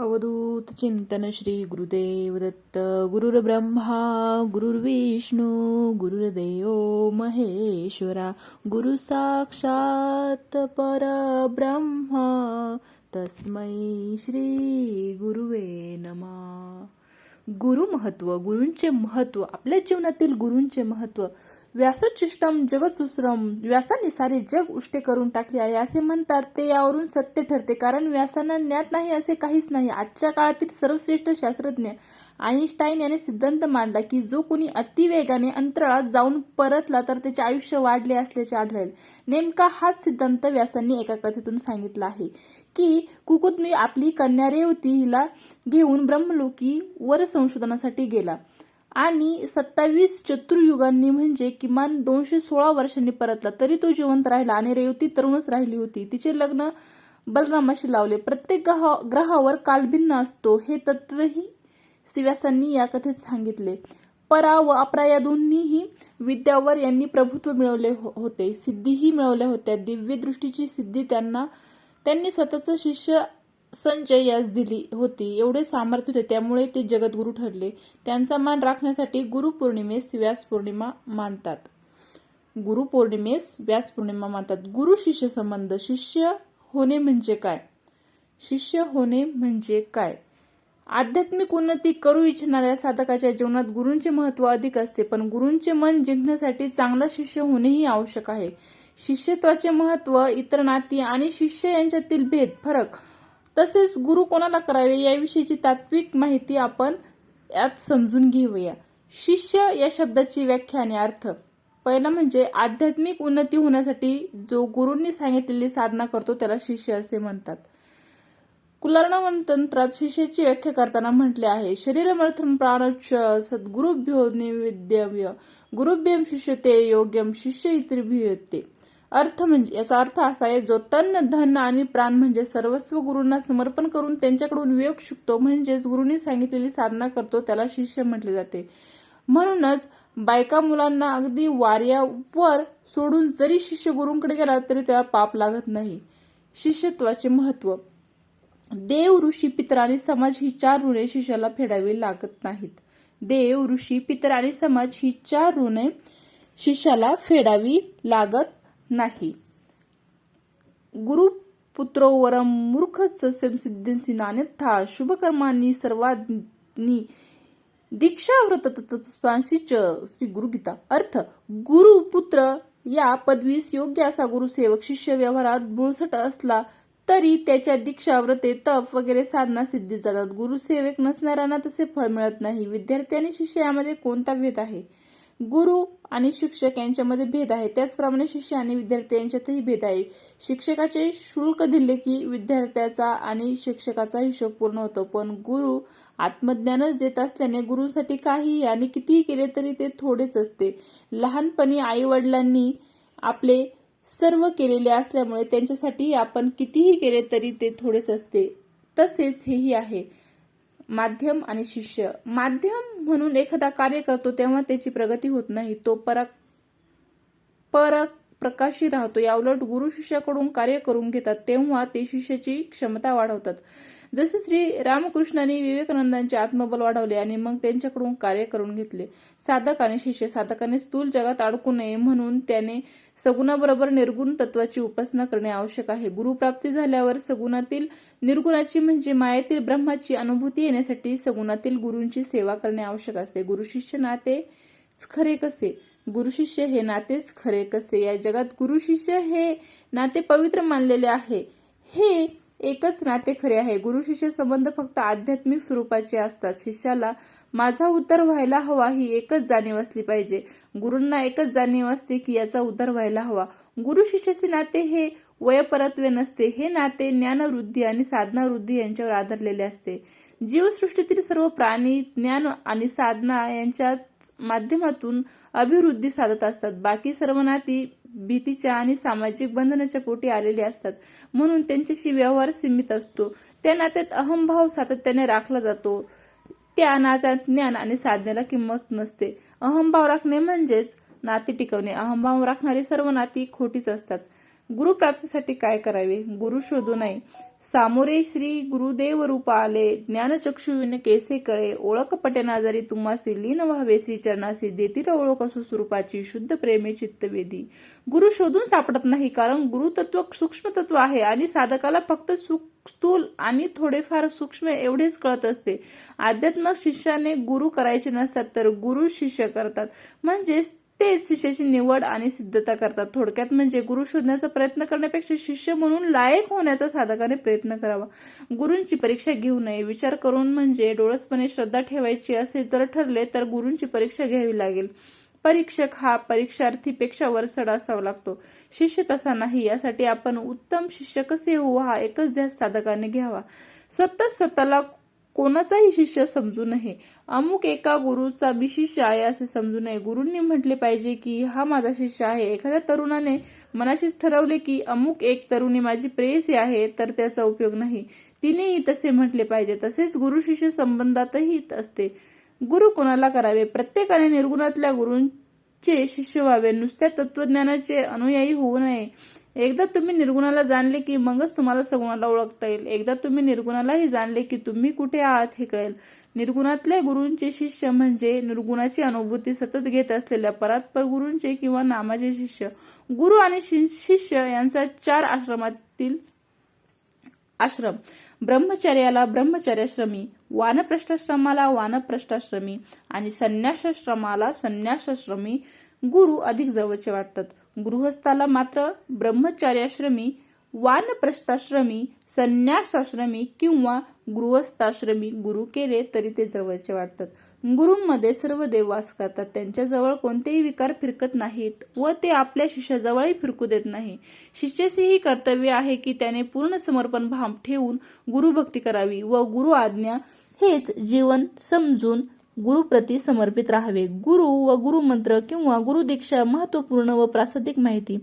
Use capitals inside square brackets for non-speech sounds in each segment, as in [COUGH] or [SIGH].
अवधूत चिंतन श्री गुरुदेव दत्त गुरुर्ब्रह्मा गुरुर्विष्णू गुरुर्देव महेश्वरा. गुरु साक्षात परब्रह्मा. तस्मै श्री गुरुवे नमा. गुरु महत्त्व गुरूंचे महत्त्व आपल्या जीवनातील गुरूंचे महत्त्व व्यासोच्चिष्टम जगतसुश्रम व्यासाने सारे जग उष्टे करून टाकले आहे असे म्हणतात. ते यावरून सत्य ठरते कारण व्यासांना ज्ञात नाही असे काहीच नाही. आजच्या काळातील सर्वश्रेष्ठ शास्त्रज्ञ आईन्स्टाईन याने सिद्धांत मांडला की जो कोणी अतिवेगाने अंतराळात जाऊन परतला तर त्याचे आयुष्य वाढले असल्याचे आढळेल. नेमका हाच सिद्धांत व्यासांनी एका कथेतून सांगितला आहे की कुकुत्मी आपली कन्या रेवती हिला घेऊन ब्रह्मलोकी वर संशोधनासाठी गेला. आणि सत्तावीस चतुर्युगांनी म्हणजे किमान दोनशे सोळा वर्षांनी परतला तरी तो जिवंत राहिला आणि रेवती तरुणच राहिली होती. तिचे लग्न बलरामाशी लावले. प्रत्येक ग्रहावर कालभिन्न असतो हे तत्वही शिव्यासांनी या कथेत सांगितले. परा व अपरा या दोन्हीही विद्यावर यांनी प्रभुत्व मिळवले हो, होते. सिद्धीही मिळवल्या होत्या. दिव्य दृष्टीची सिद्धी त्यांना त्यांनी स्वतःचं शिष्य संजय यास दिली होती. एवढे सामर्थ्य होते त्यामुळे ते जगद्गुरू ठरले. त्यांचा मान राखण्यासाठी गुरुपौर्णिमेस व्यास पौर्णिमा मानतात. गुरुपौर्णिमेस व्यास पौर्णिमा मानतात. गुरु शिष्य संबंध. शिष्य होणे म्हणजे काय? शिष्य होणे म्हणजे काय? आध्यात्मिक उन्नती करू इच्छिणाऱ्या साधकाच्या जीवनात गुरूंचे महत्त्व अधिक असते पण गुरूंचे मन जिंकण्यासाठी चांगला शिष्य होणेही आवश्यक आहे. शिष्यत्वाचे महत्त्व इतर नाती आणि शिष्य यांच्यातील भेद फरक तसेच गुरु कोणाला करावे याविषयीची तात्विक माहिती आपण यात समजून घेऊया. शिष्य या शब्दाची व्याख्या आणि अर्थ. पहिला म्हणजे आध्यात्मिक उन्नती होण्यासाठी जो गुरूंनी सांगितलेली साधना करतो त्याला शिष्य असे म्हणतात. कुलार्णवन तंत्रात शिष्याची व्याख्या करताना म्हटले आहे शरीरमर्थम प्राणच सद्गुरुभ्यो निवेद्यव्य गुरुभ्यम शिष्यते योग्यम शिष्य इतरभियते अर्थ म्हणजे याचा अर्थ असा आहे जो तन धन आणि प्राण म्हणजे सर्वस्व गुरूंना समर्पण करून त्यांच्याकडून वियोग शिकतो म्हणजेच गुरुंनी सांगितलेली साधना करतो त्याला शिष्य म्हटले जाते. म्हणूनच बायका मुलांना अगदी वाऱ्यावर सोडून जरी शिष्य गुरूंकडे गेला तरी त्याला पाप लागत नाही. शिष्यत्वाचे महत्त्व. देव ऋषी पितर आणि समाज ही चार ऋणे शिष्याला फेडावी लागत नाहीत. देव ऋषी पितर आणि समाज ही चार ऋणे शिष्याला फेडावी लागत नाही. गुरु पुत्रो वरम मूर्ख सिद्धींसी नान्यथा शुभकर्मांनी सर्वांनी दीक्षाव्रत तत्स्पांशीच श्री गुरुगीता. अर्थ गुरु पुत्र या पदवीस योग्य असा गुरुसेवक शिष्य व्यवहारात बुळसट असला तरी त्याच्या दीक्षा व्रते तप वगैरे साधना सिद्धी जातात. गुरुसेवक नसणाऱ्यांना तसे फळ मिळत नाही. विद्यार्थी आणि शिष्य यामध्ये कोणता भेद आहे? गुरु आणि शिक्षक यांच्यामध्ये भेद आहे. त्याचप्रमाणे शिष्य आणि विद्यार्थी यांच्यातही भेद आहे. शिक्षकाचे शुल्क दिले की विद्यार्थ्याचा आणि शिक्षकाचा हिशोब पूर्ण होतो. पण गुरु आत्मज्ञानच देत असल्याने गुरुसाठी काही आणि कितीही केले तरी ते थोडेच असते. लहानपणी आई वडिलांनी आपले सर्व केलेले असल्यामुळे त्यांच्यासाठी आपण कितीही केले तरी ते थोडेच असते. तसेच हेही आहे. माध्यम आणि शिष्य. माध्यम म्हणून एखादा कार्य करतो तेव्हा त्याची प्रगती होत नाही. तो परक परक प्रकाशी राहतो याउलट गुरु शिष्याकडून कार्य करून घेतात तेव्हा ते शिष्याची क्षमता वाढवतात. जसे श्री रामकृष्णांनी विवेकानंदांचे आत्मबल वाढवले आणि मग त्यांच्याकडून कार्य करून घेतले. साधक आणि शिष्य साधकाने स्थूल जगात अडकू नये म्हणून त्याने सगुणाबरोबर निर्गुण तत्वाची उपासना करणे आवश्यक आहे. गुरुप्राप्ती झाल्यावर सगुणातील निर्गुणाची म्हणजे मायातील ब्रह्माची अनुभूती येण्यासाठी सगुणातील गुरूंची सेवा करणे आवश्यक असते. गुरुशिष्य नाते खरे कसे? गुरुशिष्य हे नातेच खरे कसे? या जगात गुरुशिष्य हे नाते पवित्र मानलेले आहे. हे एकच नाते खरे आहे. गुरु शिष्य संबंध फक्त आध्यात्मिक स्वरूपाचे असतात. शिष्याला माझा उद्धार व्हायला हवा ही एकच जाणीव असली पाहिजे. गुरूंना एकच जाणीव असते की याचा उद्धार व्हायला हवा. गुरु शिष्याचे नाते हे वयपरत्वे नसते. हे नाते ज्ञानवृद्धी आणि साधना वृद्धी यांच्यावर आधारलेले असते. जीवसृष्टीतील सर्व प्राणी ज्ञान आणि साधना यांच्या माध्यमातून अभिवृद्धी साधत असतात. बाकी सर्व नाती भीतीच्या आणि सामाजिक बंधनाच्या पोटी आलेले असतात. म्हणून त्यांच्याशी व्यवहार सीमित असतो. त्या नात्यात अहंभाव सातत्याने राखला जातो. त्या नात्यात ज्ञान आणि साधनेला किंमत नसते. अहंभाव राखणे म्हणजेच नाती टिकवणे. अहंभाव राखणारी सर्व नाती खोटीच असतात. गुरुप्राप्तीसाठी काय करावे? गुरु शोधू नये. सामोरे श्री गुरुदेव रूप आले. ज्ञानचक्षुविन केसे कळे? ओळख पटेना जरी तुम्हासी लीन व्हावे. श्री चरणासी देतील ओळख असो स्वरूपाची शुद्ध प्रेमे चित्तवेदी. गुरु शोधून सापडत नाही कारण गुरुतत्व सूक्ष्म तत्व आहे आणि साधकाला फक्त सुक- स्थूल आणि थोडेफार सूक्ष्म एवढेच कळत असते. आध्यात्मिक शिष्याने गुरु करायचे नसतात तर गुरु शिष्य करतात. म्हणजेच तेच शिष्याची निवड आणि सिद्धता करतात. थोडक्यात म्हणजे गुरु शोधण्याचा प्रयत्न करण्यापेक्षा शिष्य म्हणून लायक होण्याचा साधकाने प्रयत्न करावा. गुरूंची परीक्षा घेऊ नये. विचार करून म्हणजे डोळसपणे श्रद्धा ठेवायची असे जर ठरले तर गुरूंची परीक्षा घ्यावी लागेल. परीक्षक हा परीक्षार्थीपेक्षा वरचढ असावा लागतो. शिष्य तसा नाही. यासाठी आपण उत्तम शिष्य कसे होऊ हा एकच ध्यास साधकाने घ्यावा. सतत स्वतःला कोणाचाही शिष्य समजू नये. अमुक एका गुरुचा मी शिष्य आहे असे समजू नये. गुरुंनी म्हटले पाहिजे की हा माझा शिष्य आहे. एखाद्या तरुणाने मनाशीच ठरवले की अमुक एक तरुणी माझी प्रेयसी आहे तर त्याचा उपयोग नाही. तिनेही तसे म्हटले पाहिजे. तसेच गुरु शिष्य संबंधातही असते. गुरु कोणाला करावे? प्रत्येकाने निर्गुणातल्या गुरूंचे शिष्य व्हावे. नुसत्या तत्वज्ञानाचे अनुयायी होऊ नये. एकदा तुम्ही निर्गुणाला जाणले की मगच तुम्हाला सगुणाला ओळखता येईल. एकदा तुम्ही निर्गुणालाही जाणले की तुम्ही कुठे आहात हे कळेल. निर्गुणातल्या गुरूंचे शिष्य म्हणजे निर्गुणाची अनुभूती सतत घेत असलेल्या परात्पर गुरूंचे किंवा नामाचे शिष्य. गुरु आणि शि- शिष्य यांचा चार आश्रमातील आश्रम. ब्रह्मचर्याला ब्रह्मचर्याश्रमी वानप्रष्ठाश्रमाला वानप्रष्ठाश्रमी आणि संन्यासाश्रमाला संन्यासाश्रमी गुरु अधिक जवळचे वाटतात. गृहस्थाला मात्र ब्रह्मचार्याश्रमी वानप्रस्थाश्रमी संन्यासाश्रमी किंवा गृहस्थाश्रमी गुरु केले तरी ते जवळचे वाटतात. गुरुंमध्ये सर्व देव वास करतात. त्यांच्याजवळ कोणतेही विकार फिरकत नाहीत व ते आपल्या शिष्याजवळही फिरकू देत नाही. शिष्याचे ही कर्तव्य आहे की त्याने पूर्ण समर्पण भाव ठेवून गुरुभक्ती करावी व गुरु आज्ञा हेच जीवन समजून गुरुप्रती समर्पित राहावे. गुरु व गुरुमंत्र किंवा गुरुदीक्षा महत्त्वपूर्ण व प्रासादिक माहिती.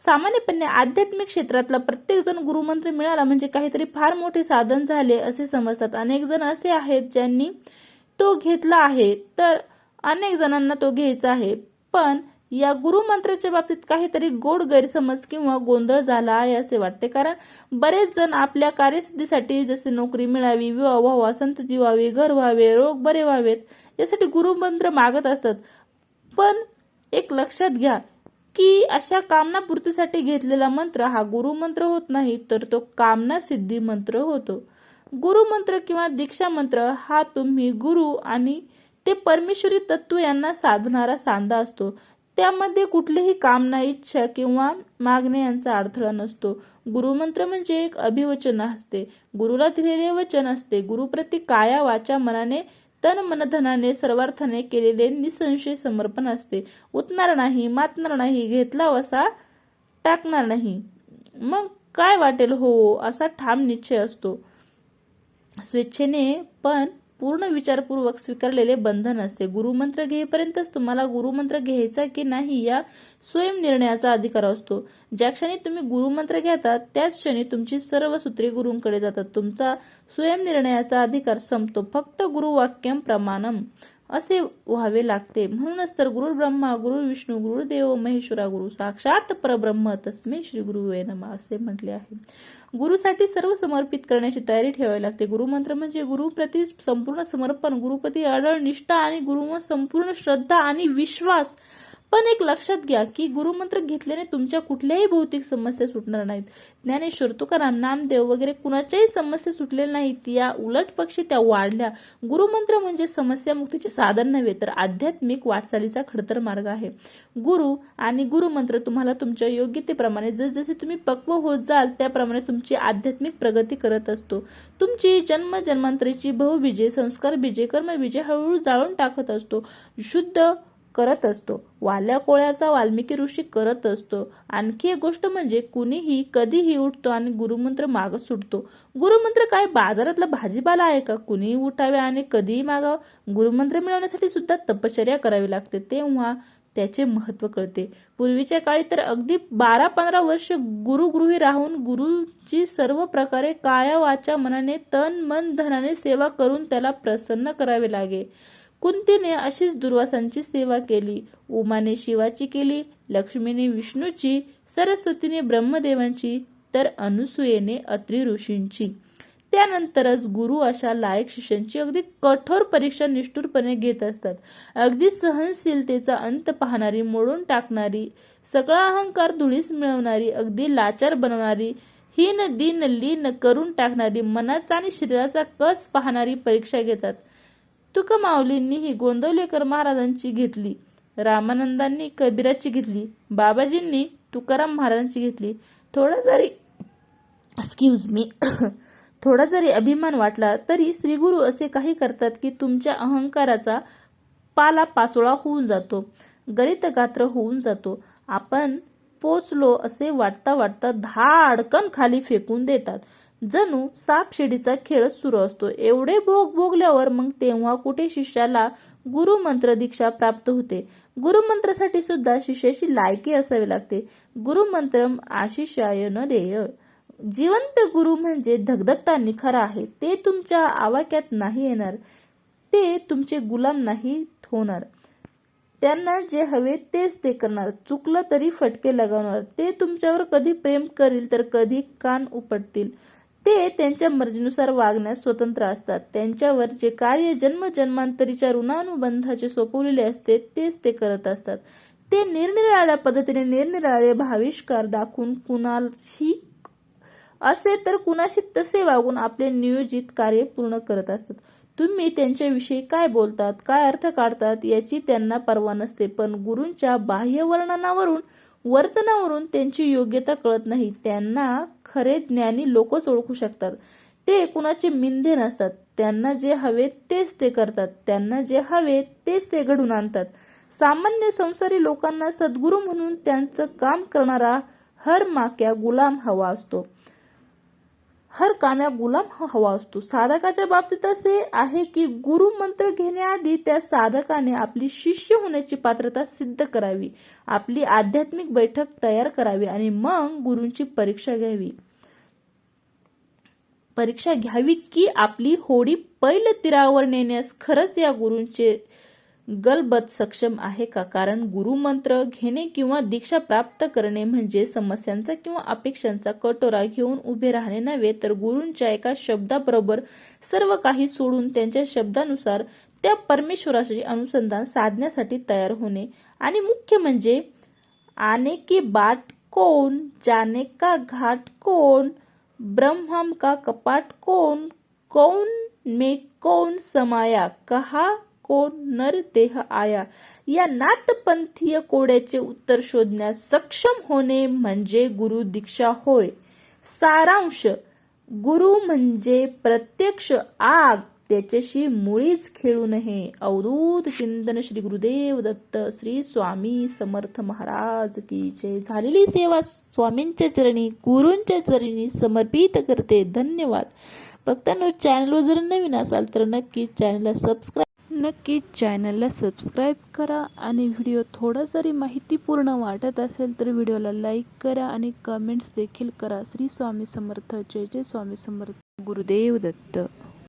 सामान्यपणे आध्यात्मिक क्षेत्रातला प्रत्येक जण गुरुमंत्र मिळाला म्हणजे काहीतरी फार मोठे साधन झाले असे समजतात. अनेक जण असे आहेत ज्यांनी तो घेतला आहे तर अनेक जणांना तो घ्यायचा आहे. पण या गुरुमंत्राच्या बाबतीत काहीतरी गोड गैरसमज किंवा गोंधळ झाला आहे असे वाटते. कारण बरेच जण आपल्या कार्यसिद्धीसाठी जसे नोकरी मिळावी विवाह व्हावा संतती व्हावी घर व्हावे रोग बरे व्हावेत यासाठी गुरुमंत्र मागत असतात. पण एक लक्षात घ्या की अशा कामनापूर्तीसाठी घेतलेला मंत्र हा गुरुमंत्र होत नाही तर तो कामना सिद्धी मंत्र होतो. गुरुमंत्र किंवा दीक्षा मंत्र हा तुम्ही गुरु आणि ते परमेश्वरी तत्व यांना साधणारा सांधा असतो. त्यामध्ये कुठलीही कामना इच्छा किंवा मागणे यांचा अडथळा नसतो. गुरुमंत्र म्हणजे एक अभिवचन असते. गुरुला दिलेले वचन असते. गुरुप्रती काया वाचा मनाने तन मनधनाने सर्वार्थाने केलेले निसंशय समर्पण असते. उतणार नाही मातणार नाही घेतला वसा टाकणार नाही. मग काय वाटेल हो? असा ठाम निश्चय असतो. स्वेच्छेने पण पूर्ण विचारपूर्वक स्वीकारलेले बंधन असते. गुरुमंत्र घेईपर्यंतच तुम्हाला गुरुमंत्र घ्यायचा की नाही या स्वयंनिर्णयाचा अधिकार असतो. ज्या क्षणी तुम्ही गुरुमंत्र घेता त्याच क्षणी तुमची सर्व सूत्रे गुरूंकडे जातात. तुमचा स्वयंनिर्णयाचा अधिकार संपतो. फक्त गुरुवाक्यम प्रमाणम असे व्हावे लागते. म्हणूनच तर गुरु ब्रह्मा गुरु विष्णू गुरुदेव महेश्वरा गुरु साक्षात परब्रह्म तस्मे श्री गुरु नमा असे म्हटले आहे. गुरुसाठी सर्व समर्पित करण्याची तयारी ठेवावी लागते. गुरुमंत्र म्हणजे गुरुप्रती संपूर्ण समर्पण गुरुप्रती अडळ निष्ठा आणि गुरुवर संपूर्ण श्रद्धा आणि विश्वास पण एक लक्षात घ्या की गुरुमंत्र घेतल्याने तुमच्या कुठल्याही भौतिक समस्या सुटणार नाहीत. ज्ञानेश्वर तुकाराम नामदेव वगैरे कुणाच्याही समस्या सुटलेल्या नाहीत. या उलट पक्षी त्या वाढल्या. गुरुमंत्र म्हणजे समस्या मुक्तीचे साधन नव्हे तर आध्यात्मिक वाटचालीचा खडतर मार्ग आहे. गुरु आणि गुरुमंत्र तुम्हाला तुमच्या योग्यतेप्रमाणे जसजसे तुम्ही पक्व होत जाल त्याप्रमाणे तुमची आध्यात्मिक प्रगती करत असतो. तुमची जन्म जन्मांतरीची बहुबीजे संस्कार बीजे कर्मबीजे हळूहळू जाळून टाकत असतो. शुद्ध करत असतो. वाल्या कोळ्याचा वाल्मिकी ऋषी करत असतो. आणखी एक गोष्ट म्हणजे कुणीही कधीही उठतो आणि गुरुमंत्र मागत सुटतो. गुरुमंत्र काय? बाजारातला भाजीपाला आहे का? कुणीही उठावे आणि कधीही मागावं. गुरुमंत्र मिळवण्यासाठी सुद्धा तपश्चर्या करावी लागते. तेव्हा त्याचे महत्त्व कळते. पूर्वीच्या काळी तर अगदी बारा पंधरा वर्ष गुरुगृही राहून गुरुची सर्व प्रकारे काया वाचा मनाने तन मन धनाने सेवा करून त्याला प्रसन्न करावे लागे. कुंतीने अशीच दुर्वासांची सेवा केली. उमाने शिवाची केली लक्ष्मीने विष्णूची सरस्वतीने ब्रह्मदेवांची तर अनुसूयेने अत्री ऋषींची. त्यानंतरच गुरु अशा लायक शिष्यांची अगदी कठोर परीक्षा निष्ठुरपणे घेत असतात. अगदी सहनशीलतेचा अंत पाहणारी मोडून टाकणारी सगळा अहंकार धुळीस मिळवणारी अगदी लाचार बनवणारी हीन दिन लीन करून टाकणारी मनाचा आणि शरीराचा कस पाहणारी परीक्षा घेतात. तुकमाऊलींनीही ही गोंदवलेकर महाराजांची घेतली. रामानंदांनी कबीराची घेतली. बाबाजींनी तुकाराम महाराजांची घेतली. थोडा जरी एक्सक्यूज मी [COUGHS] थोडा जरी अभिमान वाटला तरी श्रीगुरु असे काही करतात की तुमच्या अहंकाराचा पाला पाचोळा होऊन जातो. गलित गात्र होऊन जातो. आपण पोचलो असे वाटता वाटता धाडकन खाली फेकून देतात. जणू सापशिडीचा खेळ खेळच सुरू असतो. एवढे भोग भोगल्यावर मग तेव्हा कुठे शिष्याला गुरुमंत्र दीक्षा प्राप्त होते? गुरुमंत्रासाठी सुद्धा शिष्याची लायकी असावी लागते. गुरुमंत्र आशिषाय न देय. जिवंत गुरु म्हणजे धगधगता निखरा आहे. ते तुमच्या आवाक्यात नाही येणार. ते तुमचे गुलाम नाही होणार. त्यांना जे हवे तेच ते करणार. चुकलं तरी फटके लगावणार. ते तुमच्यावर कधी प्रेम करील तर कधी कान उपटतील. ते त्यांच्या मर्जीनुसार वागण्यास स्वतंत्र असतात. त्यांच्यावर जे कार्य जन्मजन्मांतरीच्या ऋणानुबंधाचे सोपवलेले असते तेच ते करत असतात. ते निरनिराळ्या पद्धतीने निरनिराळे भाविष्कार दाखवून कुणाशी असे तर कुणाशी तसे वागून आपले नियोजित कार्य पूर्ण करत असतात. तुम्ही त्यांच्याविषयी काय बोलतात काय अर्थ काढतात याची त्यांना पर्वा नसते पण गुरूंच्या बाह्य वर्णनावरून वर्तनावरून त्यांची योग्यता कळत नाही. त्यांना खरे ज्ञानी लोकच ओळखू शकतात. ते कुणाचे मिंधे नसतात. त्यांना जे हवे तेच ते करतात. त्यांना जे हवे तेच ते घडून आणतात. सामान्य संसारी लोकांना सद्गुरू म्हणून त्यांचं काम करणारा हर माक्या गुलाम हवा असतो. हर काम्या गुलाम हा हवा असतो. साधकाच्या बाबतीत असे आहे की गुरु मंत्र घेण्याआधी त्या साधकाने आपली शिष्य होण्याची पात्रता सिद्ध करावी. आपली आध्यात्मिक बैठक तयार करावी आणि मग गुरूंची परीक्षा घ्यावी. परीक्षा घ्यावी की आपली होडी पैल तीरावर नेण्यास खरंच या गुरूंचे गलबत सक्षम आहे का? कारण गुरुमंत्र घेणे किंवा दीक्षा प्राप्त करणे म्हणजे समस्यांचा किंवा अपेक्षांचा कटोरा घेऊन उभे राहणे नव्हे तर गुरूंच्या एका शब्दाबरोबर सर्व काही सोडून त्यांच्या शब्दानुसार त्या परमेश्वराचे अनुसंधान साधण्यासाठी तयार होणे. आणि मुख्य म्हणजे आने की बाट कोण जाने का घाट कोण ब्रह्मम का कपाट कोण कौन में कौन समाया कहा कोण? नर देह आया. या नाथपंथीय कोड्याचे उत्तर शोधण्यास सक्षम होणे म्हणजे गुरु दीक्षा होय. सारांश गुरु म्हणजे प्रत्यक्ष आग त्याच्याशी मुळीच खेळू नये. अवधूत चिंतन श्री गुरुदेव दत्त श्री स्वामी समर्थ महाराज की जय. झालेली सेवा स्वामींच्या चरणी गुरूंच्या चरणी समर्पित करते. धन्यवाद. भक्तांनो चॅनलवर जर नवीन असाल तर नक्की चॅनलला सबस्क्राईब नक्की चॅनलला सबस्क्राईब करा आणि व्हिडिओ थोडा जरी माहितीपूर्ण वाटत असेल तर व्हिडिओला लाईक करा आणि कमेंट्स देखील करा. श्री स्वामी समर्थ. जय जय स्वामी समर्थ. गुरुदेव दत्त.